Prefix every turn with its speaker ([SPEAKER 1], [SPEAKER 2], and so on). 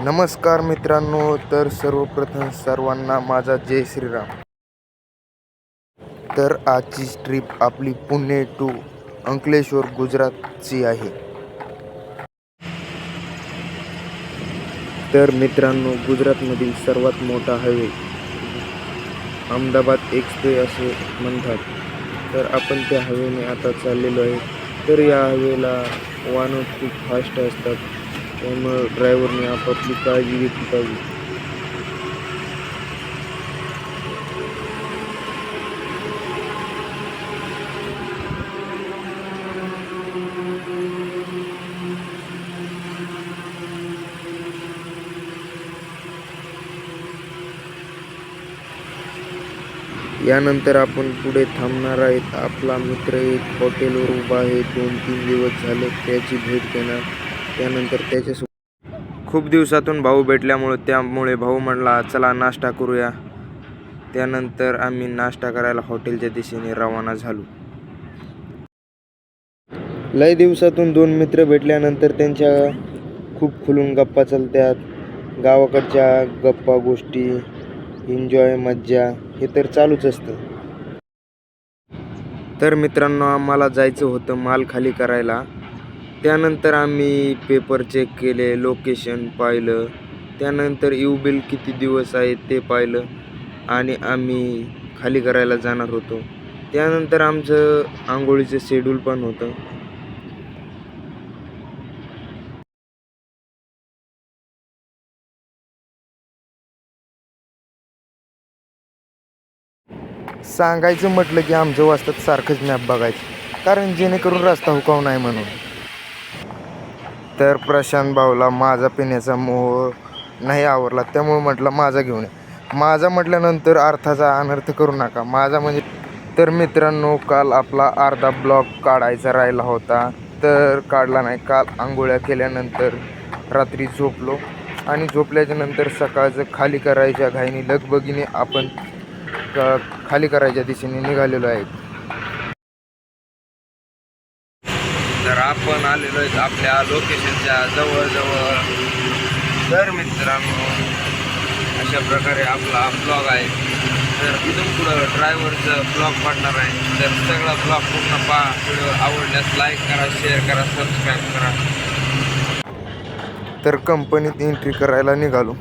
[SPEAKER 1] नमस्कार मित्रांनो तर सर्वप्रथम सर्वांना माझा जय श्रीराम. तर आजची ट्रिप आपली पुणे टू अंकलेश्वर गुजरातची आहे. तर मित्रांनो गुजरातमधील सर्वात मोठा हायवे अहमदाबाद एक्सप्रे असे म्हणतात. तर आपण त्या हायवेने आता चाललेलो आहे. तर या हायवेला वाहनं खूप फास्ट असतात. त्यामुळं ड्रायव्हरने आपापली काळजी घेतली पाहिजे. यानंतर आपण पुढे थांबणार आहेत. आपला मित्र एक हॉटेलवर उभा आहे. दोन तीन दिवस झाले त्याची भेट घेणार. त्यानंतर त्याच्यासोबत खूप दिवसातून भाऊ भेटल्यामुळे त्यामुळे भाऊ म्हणला चला नाश्ता करूया. त्यानंतर आम्ही नाश्ता करायला हॉटेलच्या दिशेने रवाना झालो. लय दिवसातून दोन मित्र भेटल्यानंतर त्यांच्या खूप खुलून गप्पा चालतात गावाकडच्या गप्पा गोष्टी एन्जॉय मज्जा हे तर चालूच असतं. तर मित्रांनो आम्हाला जायचं होतं माल खाली करायला. त्यानंतर आम्ही पेपर चेक केले लोकेशन पाहिलं. त्यानंतर यू बिल किती दिवस आहे ते पाहिलं आणि आम्ही खाली करायला जाणार होतो. त्यानंतर आमचं आंघोळीचं शेड्यूल पण होतं. सांगायचं म्हटलं की आमचं वाजतात सारखंच मॅप बघायचं. कारण जेणेकरून रस्ता हुकाव नाही म्हणून. तर प्रशांत भाऊला माझा पिण्याचा मोह नाही आवडला त्यामुळे म्हटलं माझा घेऊन ये. माझा म्हटल्यानंतर अर्थाचा अनर्थ करू नका. माझा म्हणजे तर मित्रांनो काल आपला अर्धा ब्लॉक काढायचा राहिला होता. तर काढला नाही. काल आंघोळ्या केल्यानंतर रात्री झोपलो आणि झोपल्याच्या नंतर सकाळचं खाली करायच्या घाईने लगबगीने आपण खाली करायच्या दिशेने निघालेलो आहे. तर आपण आलेलो आहेत आपल्या लोकेशनच्या जवळजवळ तर मित्रांनो अशा प्रकारे आपला ब्लॉग आहे. तर इथून पुढं ड्रायव्हरचं ब्लॉग पडणार आहे. तर सगळा ब्लॉग पूर्ण पहा. व्हिडिओ आवडल्यास लाईक करा शेअर करा सबस्क्राईब करा. तर कंपनीत एंट्री करायला निघालो.